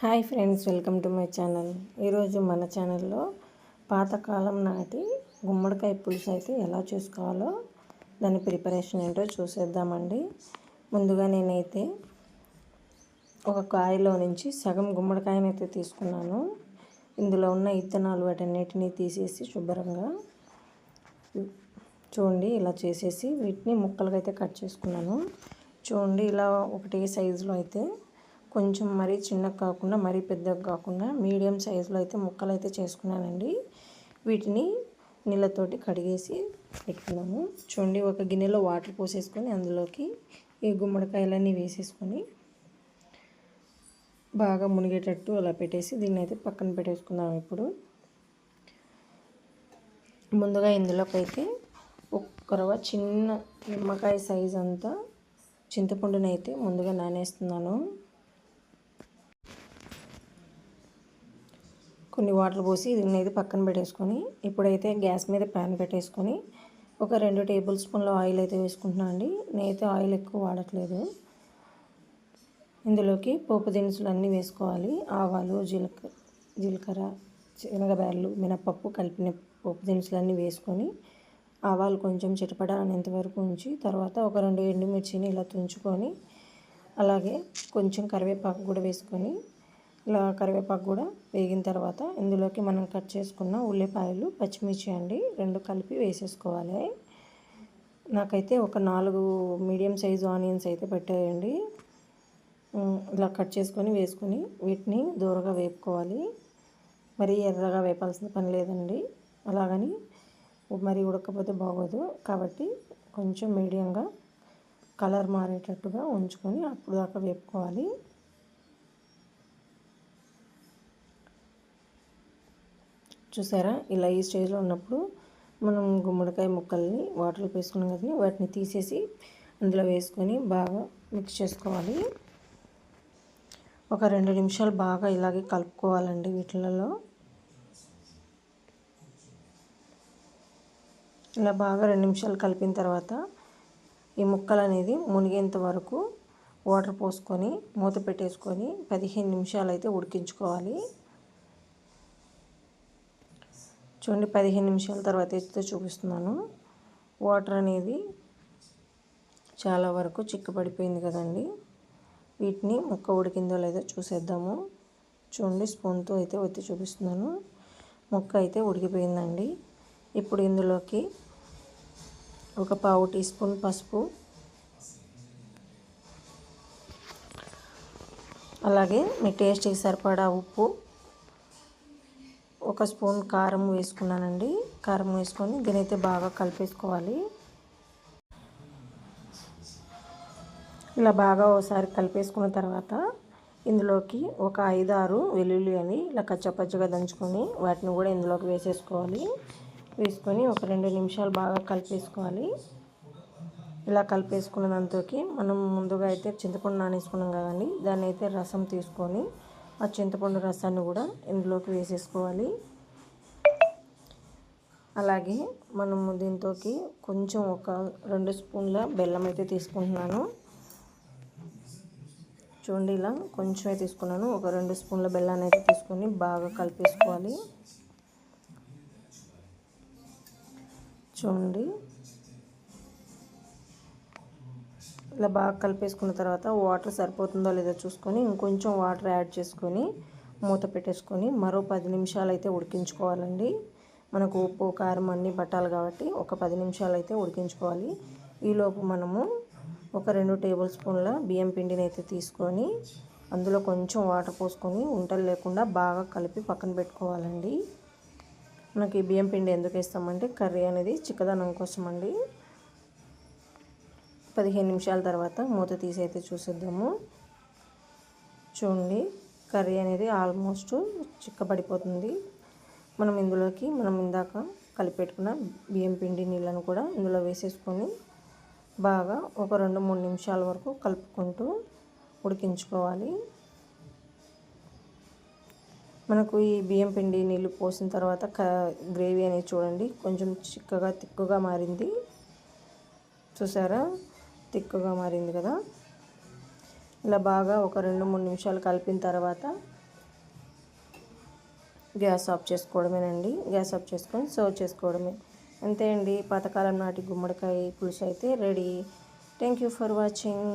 Hi friends welcome to my channel. ఈరోజు మన ఛానల్లో పాతకాలం నాటి గుమ్మడికాయ పులుసు అయితే ఎలా చేసుకోవాలో దాని ప్రిపరేషన్ ఏంటో చూసేద్దామండి. ముందుగా నేనైతే ఒక కాయలో నుంచి సగం గుమ్మడికాయని అయితే తీసుకున్నాను. ఇందులో ఉన్న ఇత్తనాలు వాటన్నిటిని తీసేసి శుభ్రంగా చూడండి ఇలా చేసేసి వీటిని ముక్కలుగా అయితే కట్ చేసుకున్నాను. చూడండి ఇలా ఒకటే సైజులో అయితే కొంచెం మరీ చిన్నగా కాకుండా మరీ పెద్దగా కాకుండా మీడియం సైజులో అయితే ముక్కలు అయితే చేసుకున్నానండి. వీటిని నీళ్ళతోటి కడిగేసి పెట్టుకున్నాము. చూడండి ఒక గిన్నెలో వాటర్ పోసేసుకొని అందులోకి ఈ గుమ్మడికాయలన్నీ వేసేసుకొని బాగా మునిగేటట్టు అలా పెట్టేసి దీన్ని అయితే పక్కన పెట్టేసుకుందాం ఇప్పుడు. ముందుగా ఇందులోకి అయితే ఒక్కరవ చిన్న నిమ్మకాయ సైజ్ అంతా చింతపండునైతే ముందుగా నానేస్తున్నాను. కొన్ని వాటర్ పోసి ఇది పక్కన పెట్టేసుకొని ఇప్పుడైతే గ్యాస్ మీద ప్యాన్ పెట్టేసుకొని ఒక రెండు టేబుల్ స్పూన్ల ఆయిల్ అయితే వేసుకుంటున్నాను అండి. నేనైతే ఆయిల్ ఎక్కువ వాడట్లేదు. ఇందులోకి పోపు దినుసులు అన్నీ వేసుకోవాలి. ఆవాలు జీలకర్ర జీలకర్ర శనగబ్యాళ్ళు మినపప్పు కలిపిన పోపు దినుసులు అన్నీ వేసుకొని ఆవాలు కొంచెం చిటపడ అనేంత వరకు ఉంచి తర్వాత ఒక రెండు ఎండుమిర్చిని ఇలా తుంచుకొని అలాగే కొంచెం కరివేపాకు కూడా వేసుకొని ఇలా కరివేపాకు కూడా వేగిన తర్వాత ఇందులోకి మనం కట్ చేసుకున్న ఉల్లిపాయలు పచ్చిమిర్చి అండి రెండు కలిపి వేసేసుకోవాలి. నాకైతే ఒక నాలుగు మీడియం సైజు ఆనియన్స్ అయితే పెట్టాయండి. ఇలా కట్ చేసుకొని వేసుకొని వీటిని దూరగా వేపుకోవాలి. మరీ ఎర్రగా వేపాల్సిన పని లేదండి. అలాగని మరి ఉడకపోతే బాగోదు. కాబట్టి కొంచెం మీడియంగా కలర్ మారేటట్టుగా ఉంచుకొని అప్పుడు దాకా వేపుకోవాలి. చూసారా? ఇలా ఈ స్టేజ్లో ఉన్నప్పుడు మనం గుమ్మడికాయ ముక్కల్ని వాటర్లో వేసుకున్నాం కదా వాటిని తీసేసి అందులో వేసుకొని బాగా మిక్స్ చేసుకోవాలి. ఒక రెండు నిమిషాలు బాగా ఇలాగే కలుపుకోవాలండి వీటిలలో. ఇలా బాగా రెండు నిమిషాలు కలిపిన తర్వాత ఈ ముక్కలు అనేది మునిగేంత వరకు వాటర్ పోసుకొని మూత పెట్టేసుకొని పదిహేను నిమిషాలు అయితే ఉడికించుకోవాలి. చూడండి పదిహేను నిమిషాల తర్వాత ఎత్తుతో చూపిస్తున్నాను. వాటర్ అనేది చాలా వరకు చిక్కబడిపోయింది కదండి. వీటిని ముక్క ఉడికిందో లేదో చూసేద్దాము. చూడండి స్పూన్తో అయితే ఒత్తి చూపిస్తున్నాను. ముక్క అయితే ఉడికిపోయిందండి. ఇప్పుడు ఇందులోకి ఒక పావు టీ స్పూన్ పసుపు అలాగే మీ టేస్ట్కి సరిపడా ఉప్పు ఒక స్పూన్ కారం వేసుకున్నానండి. కారం వేసుకొని దీని అయితే బాగా కలిపేసుకోవాలి. ఇలా బాగా ఒకసారి కలిపేసుకున్న తర్వాత ఇందులోకి ఒక ఐదారు వెల్లుల్లి అని ఇలా కచ్చపచ్చగా దంచుకొని వాటిని కూడా ఇందులోకి వేసేసుకోవాలి. వేసుకొని ఒక రెండు నిమిషాలు బాగా కలిపేసుకోవాలి. ఇలా కలిపేసుకున్న దాంతోకి మనం ముందుగా అయితే చింతపండు నానేసుకున్నాం కదండి. దాన్ని అయితే రసం తీసుకొని ఆ చింతపండు రసాన్ని కూడా ఇందులోకి వేసేసుకోవాలి. అలాగే మనము దీంతోకి కొంచెం ఒక రెండు స్పూన్ల బెల్లం అయితే తీసుకుంటున్నాను. చూడండి ఇలా కొంచెమే తీసుకున్నాను. ఒక రెండు స్పూన్ల బెల్లాన్ని అయితే తీసుకొని బాగా కలిపేసుకోవాలి. చూడండి. ఇలా బాగా కలిపేసుకున్న తర్వాత వాటర్ సరిపోతుందో లేదో చూసుకొని ఇంకొంచెం వాటర్ యాడ్ చేసుకొని మూత పెట్టేసుకొని మరో పది నిమిషాలు అయితే ఉడికించుకోవాలండి. మనకు ఉప్పు కారం అన్నీ పట్టాలి కాబట్టి ఒక పది నిమిషాలు అయితే ఉడికించుకోవాలి. ఈలోపు మనము ఒక రెండు టేబుల్ స్పూన్ల బియ్యం పిండిని అయితే తీసుకొని అందులో కొంచెం వాటర్ పోసుకొని ఉంటలు లేకుండా బాగా కలిపి పక్కన పెట్టుకోవాలండి. మనకి బియ్యం పిండి ఎందుకు వేస్తామంటే కర్రీ అనేది చిక్కదనం కోసం అండి పదిహేను నిమిషాల తర్వాత మూత తీసి అయితే చూసేద్దాము. చూడండి కర్రీ అనేది ఆల్మోస్ట్ చిక్కబడిపోతుంది. మనం ఇందులోకి మనం ఇందాక కలిపెట్టుకున్న బియ్యం పిండి నీళ్ళను కూడా ఇందులో వేసేసుకొని బాగా ఒక రెండు మూడు నిమిషాల వరకు కలుపుకుంటూ ఉడికించుకోవాలి. మనకు ఈ బియ్యం పిండి నీళ్ళు పోసిన తర్వాత గ్రేవీ అనేది చూడండి కొంచెం చిక్కగా తిక్కుగా మారింది. చూసారా? తిక్కుగా మారింది కదా. ఇలా బాగా ఒక రెండు మూడు నిమిషాలు కలిపిన తర్వాత గ్యాస్ ఆఫ్ చేసుకోవడమేనండి. గ్యాస్ ఆఫ్ చేసుకొని సర్వ్ చేసుకోవడమే. అంతే అండి. పాతకాలం నాటి గుమ్మడికాయ పులుసు అయితే ready. Thank you for watching.